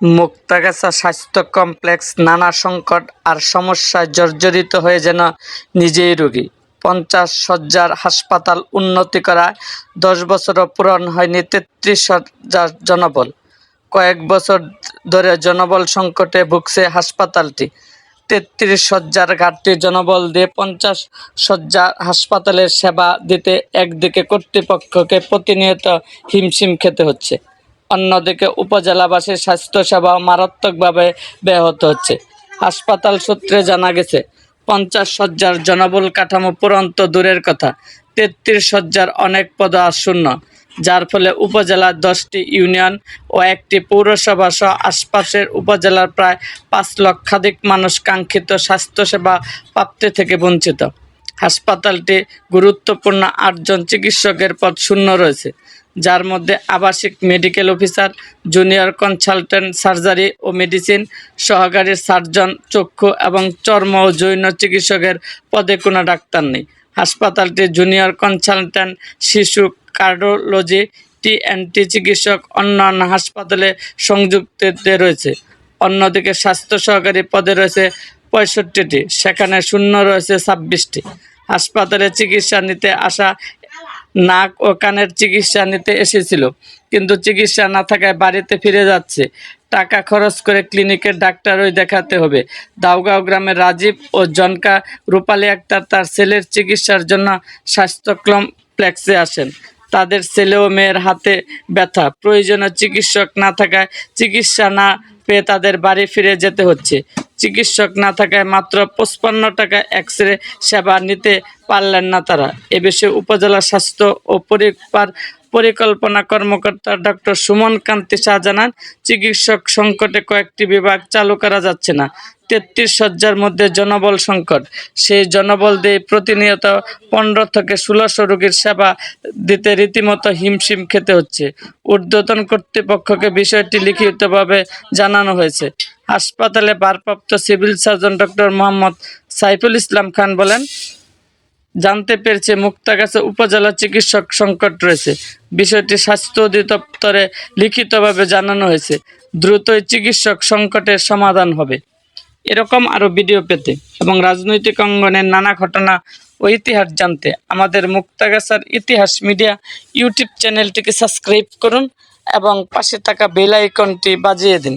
মুক্তাগাছা স্বাস্থ্য কমপ্লেক্স, নানা সংকট আর সমস্যায় জর্জরিত হয়ে যেন নিজেই রোগী। পঞ্চাশ শয্যার হাসপাতাল উন্নতি করায় দশ বছরও পূরণ হয়নি তেত্রিশ হাজার জনবল। কয়েক বছর ধরে জনবল সংকটে ভুগছে হাসপাতালটি। তেত্রিশ শয্যার ঘাটতি জনবল দিয়ে পঞ্চাশ শয্যার হাসপাতালের সেবা দিতে একদিকে কর্তৃপক্ষকে প্রতিনিয়ত হিমশিম খেতে হচ্ছে। অন্যদিকে উপজেলাবাসীর স্বাস্থ্যসেবা মারাত্মকভাবে ব্যাহত হচ্ছে। হাসপাতাল সূত্রে জানা গেছে, পঞ্চাশ শয্যার জনবল কাঠামো পুরন্ত দূরের কথা, তেত্রিশ শয্যার অনেক পদ শূন্য যার ফলে উপজেলার দশটি ইউনিয়ন ও একটি পৌরসভা সহ আশপাশের উপজেলার প্রায় পাঁচ লক্ষাধিক মানুষ কাঙ্ক্ষিত স্বাস্থ্যসেবা প্রাপ্তি থেকে বঞ্চিত। হাসপাতালটি গুরুত্বপূর্ণ আটজন চিকিৎসকের পদ শূন্য রয়েছে। যার মধ্যে আবাসিক medical officer, junior consultant surgery ও মেডিসিন, সহকারী সার্জন, চক্ষু এবং চর্ম ও জৈন চিকিৎসকের পদে কোনো ডাক্তার নেই। হাসপাতালটি জুনিয়র কনসালটেন্ট, শিশু কার্ডিওলজি, টি চিকিৎসক, অন্যান্য হাসপাতালে সংযুক্ততে রয়েছে। অন্যদিকে স্বাস্থ্য সহকারী পদে রয়েছে পঁয়ষট্টিটি, সেখানে শূন্য রয়েছে ছাব্বিশটি। হাসপাতালে চিকিৎসা নিতে আসা নাক ও কানের চিকিৎসা নিতে এসেছিল, কিন্তু চিকিৎসা না থাকায় বাড়িতে ফিরে যাচ্ছে। টাকা খরচ করে ক্লিনিকের ডাক্তারই দেখাতে হবে। দাউগাঁও গ্রামের রাজীব ও জনকা রূপালী আক্তার তার ছেলের চিকিৎসার জন্য স্বাস্থ্য কমপ্লেক্সে আসেন। তাদের ছেলে ও মেয়ের হাতে ব্যথা। প্রয়োজনে চিকিৎসক না থাকায় চিকিৎসা না পেয়ে তাদের বাড়ি ফিরে যেতে হচ্ছে। চিকিৎসক না থাকায় মাত্র পঁচপান্ন টাকা এক্স রে সেবা নিতে পারলেন না তারা। এ বিষয়ে উপজেলা স্বাস্থ্য ও পরিবার পরিকল্পনা কর্মকর্তা ডক্টর সুমন কান্তি শাহ জানান চিকিৎসক সংকটে কয়েকটি বিভাগ চালু করা যাচ্ছে না। তেত্রিশ শয্যার মধ্যে জনবল সংকট। সেই জনবল দিয়ে প্রতিনিয়ত পনেরো থেকে ষোলোশো রোগীর সেবা দিতে রীতিমতো হিমশিম খেতে হচ্ছে। ঊর্ধ্বতন কর্তৃপক্ষকে বিষয়টি লিখিতভাবে জানানো হয়েছে। হাসপাতালে ভারপ্রাপ্ত civil surgeon doctor Mohammad Saiful Islam Khan বলেন জানতে পেরেছে মুক্তাগাছা উপজেলা চিকিৎসক সংকট রয়েছে। বিষয়টি স্বাস্থ্য অধিদপ্তরে লিখিতভাবে জানানো হয়েছে। দ্রুতই চিকিৎসক সংকটের সমাধান হবে। এরকম আরও ভিডিও পেতে এবং রাজনৈতিক অঙ্গনের নানা ঘটনা ও ইতিহাস জানতে আমাদের মুক্তাগাছার ইতিহাস মিডিয়া ইউটিউব চ্যানেলটিকে সাবস্ক্রাইব করুন এবং পাশে থাকা বেল আইকনটি বাজিয়ে দিন।